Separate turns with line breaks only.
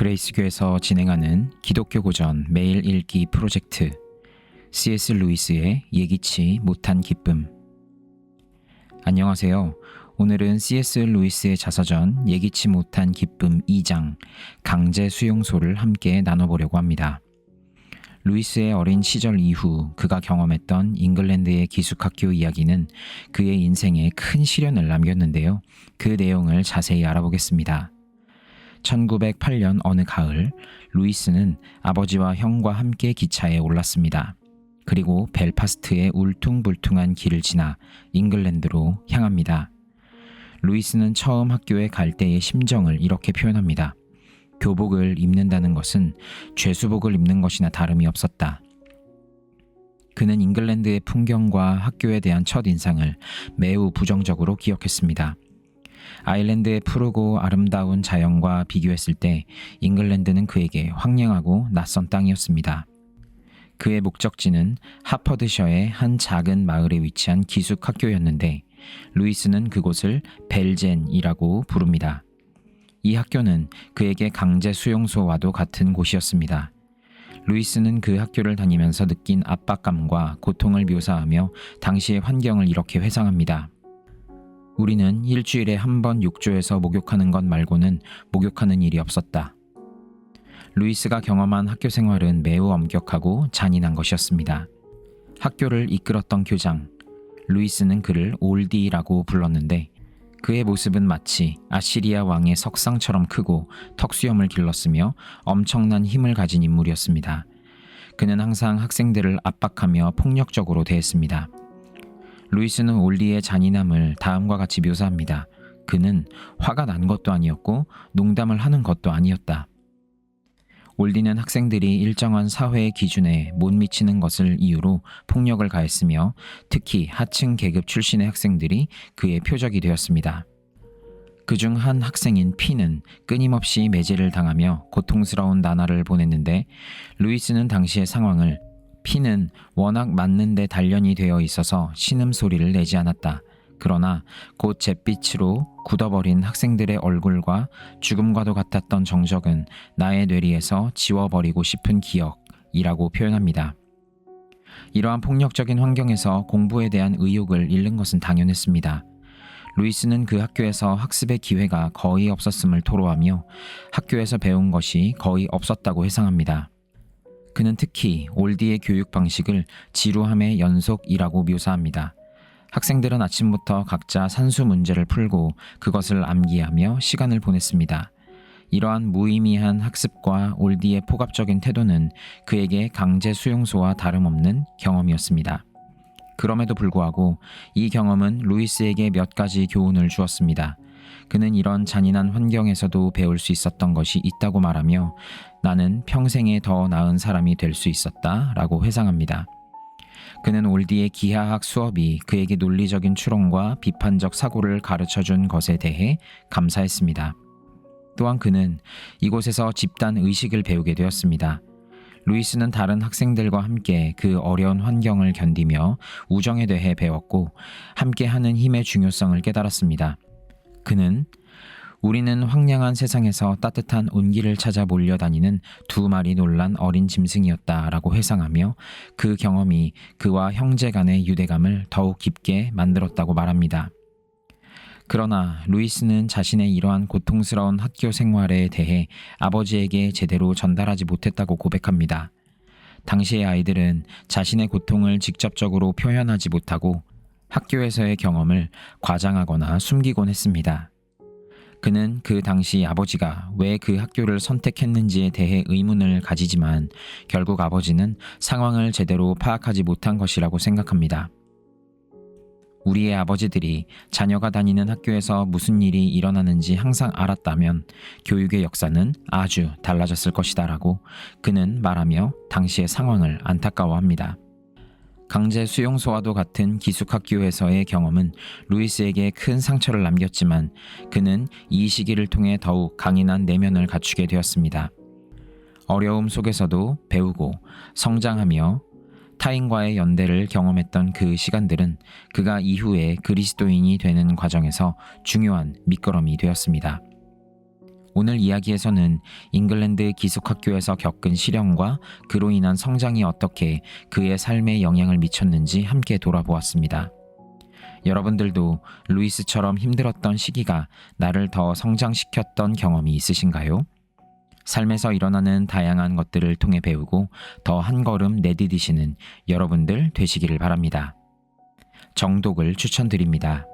그레이스교에서 진행하는 기독교 고전 매일 읽기 프로젝트 C.S. 루이스의 예기치 못한 기쁨 안녕하세요. 오늘은 C.S. 루이스의 자서전 예기치 못한 기쁨 2장 강제 수용소를 함께 나눠보려고 합니다. 루이스의 어린 시절 이후 그가 경험했던 잉글랜드의 기숙학교 이야기는 그의 인생에 큰 시련을 남겼는데요. 그 내용을 자세히 알아보겠습니다. 1908년 어느 가을, 루이스는 아버지와 형과 함께 기차에 올랐습니다. 그리고 벨파스트의 울퉁불퉁한 길을 지나 잉글랜드로 향합니다. 루이스는 처음 학교에 갈 때의 심정을 이렇게 표현합니다. 교복을 입는다는 것은 죄수복을 입는 것이나 다름이 없었다. 그는 잉글랜드의 풍경과 학교에 대한 첫 인상을 매우 부정적으로 기억했습니다. 아일랜드의 푸르고 아름다운 자연과 비교했을 때 잉글랜드는 그에게 황량하고 낯선 땅이었습니다. 그의 목적지는 하퍼드셔의 한 작은 마을에 위치한 기숙 학교였는데 루이스는 그곳을 벨젠이라고 부릅니다. 이 학교는 그에게 강제 수용소와도 같은 곳이었습니다. 루이스는 그 학교를 다니면서 느낀 압박감과 고통을 묘사하며 당시의 환경을 이렇게 회상합니다. 우리는 일주일에 한 번 욕조에서 목욕하는 것 말고는 목욕하는 일이 없었다. 루이스가 경험한 학교 생활은 매우 엄격하고 잔인한 것이었습니다. 학교를 이끌었던 교장, 루이스는 그를 올디라고 불렀는데 그의 모습은 마치 아시리아 왕의 석상처럼 크고 턱수염을 길렀으며 엄청난 힘을 가진 인물이었습니다. 그는 항상 학생들을 압박하며 폭력적으로 대했습니다. 루이스는 올리의 잔인함을 다음과 같이 묘사합니다. 그는 화가 난 것도 아니었고 농담을 하는 것도 아니었다. 올디는 학생들이 일정한 사회의 기준에 못 미치는 것을 이유로 폭력을 가했으며 특히 하층 계급 출신의 학생들이 그의 표적이 되었습니다. 그중 한 학생인 피는 끊임없이 매질을 당하며 고통스러운 나날을 보냈는데 루이스는 당시의 상황을 피는 워낙 맞는데 단련이 되어 있어서 신음 소리를 내지 않았다. 그러나 곧 잿빛으로 굳어버린 학생들의 얼굴과 죽음과도 같았던 정적은 나의 뇌리에서 지워버리고 싶은 기억이라고 표현합니다. 이러한 폭력적인 환경에서 공부에 대한 의욕을 잃는 것은 당연했습니다. 루이스는 그 학교에서 학습의 기회가 거의 없었음을 토로하며 학교에서 배운 것이 거의 없었다고 회상합니다. 그는 특히 올디의 교육 방식을 지루함의 연속이라고 묘사합니다. 학생들은 아침부터 각자 산수 문제를 풀고 그것을 암기하며 시간을 보냈습니다. 이러한 무의미한 학습과 올디의 포갑적인 태도는 그에게 강제 수용소와 다름없는 경험이었습니다. 그럼에도 불구하고 이 경험은 루이스에게 몇 가지 교훈을 주었습니다. 그는 이런 잔인한 환경에서도 배울 수 있었던 것이 있다고 말하며 나는 평생에 더 나은 사람이 될 수 있었다 라고 회상합니다. 그는 올디의 기하학 수업이 그에게 논리적인 추론과 비판적 사고를 가르쳐 준 것에 대해 감사했습니다. 또한 그는 이곳에서 집단 의식을 배우게 되었습니다. 루이스는 다른 학생들과 함께 그 어려운 환경을 견디며 우정에 대해 배웠고 함께 하는 힘의 중요성을 깨달았습니다. 그는 우리는 황량한 세상에서 따뜻한 온기를 찾아 몰려다니는 두 마리 놀란 어린 짐승이었다라고 회상하며 그 경험이 그와 형제 간의 유대감을 더욱 깊게 만들었다고 말합니다. 그러나 루이스는 자신의 이러한 고통스러운 학교 생활에 대해 아버지에게 제대로 전달하지 못했다고 고백합니다. 당시의 아이들은 자신의 고통을 직접적으로 표현하지 못하고 학교에서의 경험을 과장하거나 숨기곤 했습니다. 그는 그 당시 아버지가 왜 그 학교를 선택했는지에 대해 의문을 가지지만 결국 아버지는 상황을 제대로 파악하지 못한 것이라고 생각합니다. 우리의 아버지들이 자녀가 다니는 학교에서 무슨 일이 일어나는지 항상 알았다면 교육의 역사는 아주 달라졌을 것이다라고 그는 말하며 당시의 상황을 안타까워합니다. 강제 수용소와도 같은 기숙학교에서의 경험은 루이스에게 큰 상처를 남겼지만 그는 이 시기를 통해 더욱 강인한 내면을 갖추게 되었습니다. 어려움 속에서도 배우고 성장하며 타인과의 연대를 경험했던 그 시간들은 그가 이후에 그리스도인이 되는 과정에서 중요한 밑거름이 되었습니다. 오늘 이야기에서는 잉글랜드 기숙학교에서 겪은 시련과 그로 인한 성장이 어떻게 그의 삶에 영향을 미쳤는지 함께 돌아보았습니다. 여러분들도 루이스처럼 힘들었던 시기가 나를 더 성장시켰던 경험이 있으신가요? 삶에서 일어나는 다양한 것들을 통해 배우고 더 한 걸음 내디디시는 여러분들 되시기를 바랍니다. 정독을 추천드립니다.